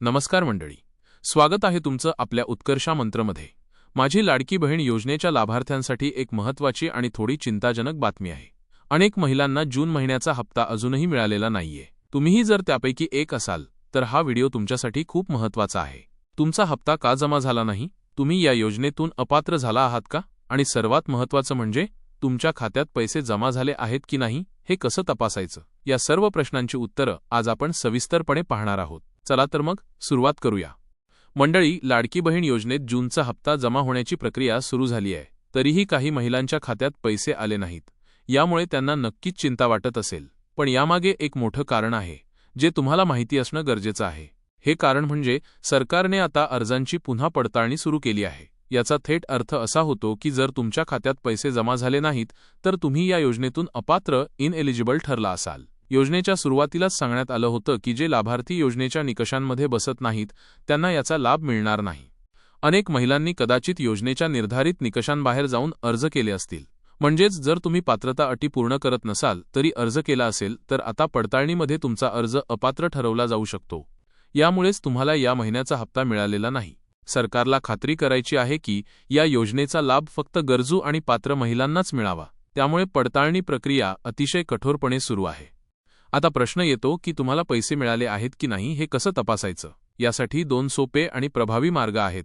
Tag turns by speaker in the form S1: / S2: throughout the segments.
S1: नमस्कार मंडळी. स्वागत आहे तुमचं आपल्या उत्कर्षा मंत्रमध्ये. माझी लाडकी बहीण योजनेच्या लाभार्थ्यांसाठी एक महत्त्वाची आणि थोडी चिंताजनक बातमी आहे. अनेक महिलांना जून महिन्याचा हप्ता अजूनही मिळालेला नाहीये. तुम्हीही जर त्यापैकी एक असाल तर हा व्हिडिओ तुमच्यासाठी खूप महत्त्वाचा आहे. तुमचा हप्ता का जमा झाला नाही? तुम्ही या योजनेतून अपात्र झाला आहात का? आणि सर्वात महत्त्वाचं म्हणजे तुमच्या खात्यात पैसे जमा झाले आहेत की नाही हे कसं तपासायचं? या सर्व प्रश्नांची उत्तरं आज आपण सविस्तरपणे पाहणार आहोत. चला तर मग सुरुवात करूया. मंडळी लाडकी बहीण योजनेत जूनचा हप्ता जमा होण्याची प्रक्रिया सुरू झाली आहे. तरीही काही महिलांच्या खात्यात पैसे आले नाहीत. यामुळे त्यांना नक्कीच चिंता वाटत असेल. पण यामागे एक मोठं कारण आहे जे तुम्हाला माहिती असणं गरजेचं आहे. हे कारण म्हणजे सरकारने आता अर्जांची पुन्हा पडताळणी सुरू केली आहे. याचा थेट अर्थ असा होतो की जर तुमच्या खात्यात पैसे जमा झाले नाहीत तर तुम्ही या योजनेतून अपात्र इनएलिजिबल ठरला असाल. योजनेच्या सुरुवातीलाच सांगण्यात आलं होतं की जे लाभार्थी योजनेच्या निकषांमध्ये बसत नाहीत त्यांना याचा लाभ मिळणार नाही. अनेक महिलांनी कदाचित योजनेच्या निर्धारित निकषांबाहेर जाऊन अर्ज केले असतील. म्हणजेच जर तुम्ही पात्रता अटी पूर्ण करत नसाल तरी अर्ज केला असेल तर आता पडताळणीमध्ये तुमचा अर्ज अपात्र ठरवला जाऊ शकतो. यामुळेच तुम्हाला या महिन्याचा हप्ता मिळालेला नाही. सरकारला खात्री करायची आहे की या योजनेचा लाभ फक्त गरजू आणि पात्र महिलांनाच मिळावा. त्यामुळे पडताळणी प्रक्रिया अतिशय कठोरपणे सुरू आहे. आता प्रश्न येतो की तुम्हाला पैसे मिळाले आहेत की नाही हे कसं तपासायचं? यासाठी दोन सोपे आणि प्रभावी मार्ग आहेत.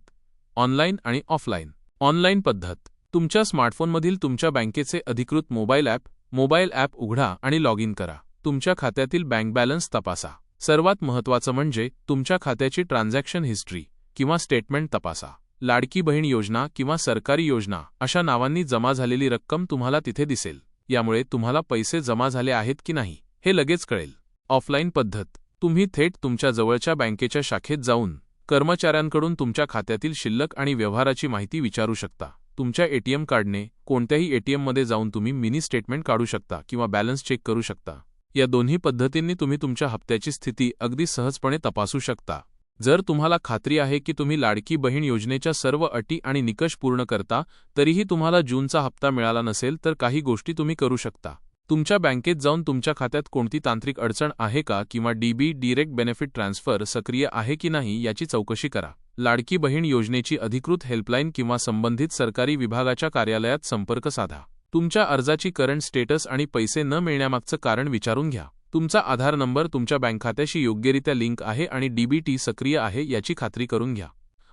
S1: ऑनलाईन आणि ऑफलाईन. ऑनलाईन पद्धत. तुमच्या स्मार्टफोनमधील तुमच्या बँकेचे अधिकृत मोबाईल ॲप मोबाईल ॲप उघडा आणि लॉग इन करा. तुमच्या खात्यातील बँक बॅलन्स तपासा. सर्वात महत्त्वाचं म्हणजे तुमच्या खात्याची ट्रान्झॅक्शन हिस्ट्री किंवा स्टेटमेंट तपासा. लाडकी बहीण योजना किंवा सरकारी योजना अशा नावांनी जमा झालेली रक्कम तुम्हाला तिथे दिसेल. यामुळे तुम्हाला पैसे जमा झाले आहेत की नाही? हे लगेच कळेल. ऑफलाईन पद्धत. तुम्ही थेट तुमच्या जवळच्या बँकेच्या शाखेत जाऊन कर्मचाऱ्यांकडून तुमच्या खात्यातील शिल्लक आणि व्यवहाराची माहिती विचारू शकता. तुमच्या एटीएम कार्डने कोणत्याही एटीएममध्ये जाऊन तुम्ही मिनी स्टेटमेंट काढू शकता किंवा बॅलन्स चेक करू शकता. या दोन्ही पद्धतींनी तुम्ही तुमच्या हप्त्याची स्थिती अगदी सहजपणे तपासू शकता. जर तुम्हाला खात्री आहे की तुम्ही लाडकी बहीण योजनेच्या सर्व अटी आणि निकष पूर्ण करता तरीही तुम्हाला जूनचा हप्ता मिळाला नसेल तर काही गोष्टी तुम्ही करू शकता. तुमच्या बँकेत जाऊन तुमच्या खात्यात कोणती तांत्रिक अडचण आहे का किंवा डीबी डिरेक्ट बेनिफिट ट्रान्सफर सक्रिय आहे की नाही याची चौकशी करा. लाडकी बहीण योजनेची अधिकृत हेल्पलाईन किंवा संबंधित सरकारी विभागाच्या कार्यालयात संपर्क साधा. तुमच्या अर्जाची करंट स्टेटस आणि पैसे न मिळण्यामागचं कारण विचारून घ्या. तुमचा आधार नंबर तुमच्या बँक खात्याशी योग्यरित्या लिंक आहे आणि डीबीटी सक्रिय आहे याची खात्री करून घ्या.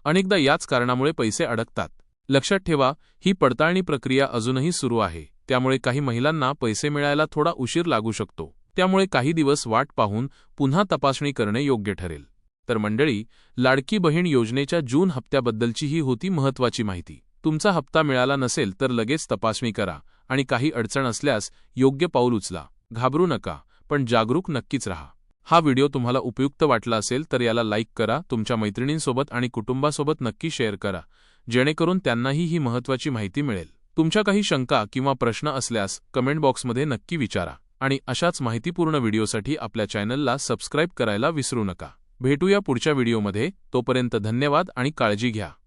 S1: अनेकदा याच कारणामुळे पैसे अडकतात. लक्षात ठेवा ही पडताळणी प्रक्रिया अजूनही सुरू आहे. त्यामुळे काही महिलांना पैसे मिळायला थोडा उशीर लागू शकतो. त्यामुळे काही दिवस वाट पाहून पुन्हा तपासणी करणे योग्य ठरेल. तर मंडळी लाडकी बहीण योजनेच्या जून हप्त्याबद्दलची ही होती महत्वाची माहिती. तुमचा हप्ता मिळाला नसेल तर लगेच तपासणी करा आणि काही अडचण असल्यास योग्य पाऊल उचला. घाबरू नका पण जागरूक नक्कीच राहा. हा व्हिडिओ तुम्हाला उपयुक्त वाटला असेल तर याला लाईक करा तुमच्या मैत्रिणींसोबत आणि कुटुंबासोबत नक्की शेअर करा. जेणेकरून त्यांनाही ही महत्वाची माहिती मिळेल. तुमच्या काही शंका किंवा प्रश्न असल्यास कमेंट बॉक्समध्ये नक्की विचारा आणि अशाच माहितीपूर्ण व्हिडिओसाठी आपल्या चॅनलला सबस्क्राईब करायला विसरू नका. भेटूया पुढच्या व्हिडिओमध्ये. तोपर्यंत धन्यवाद आणि काळजी घ्या.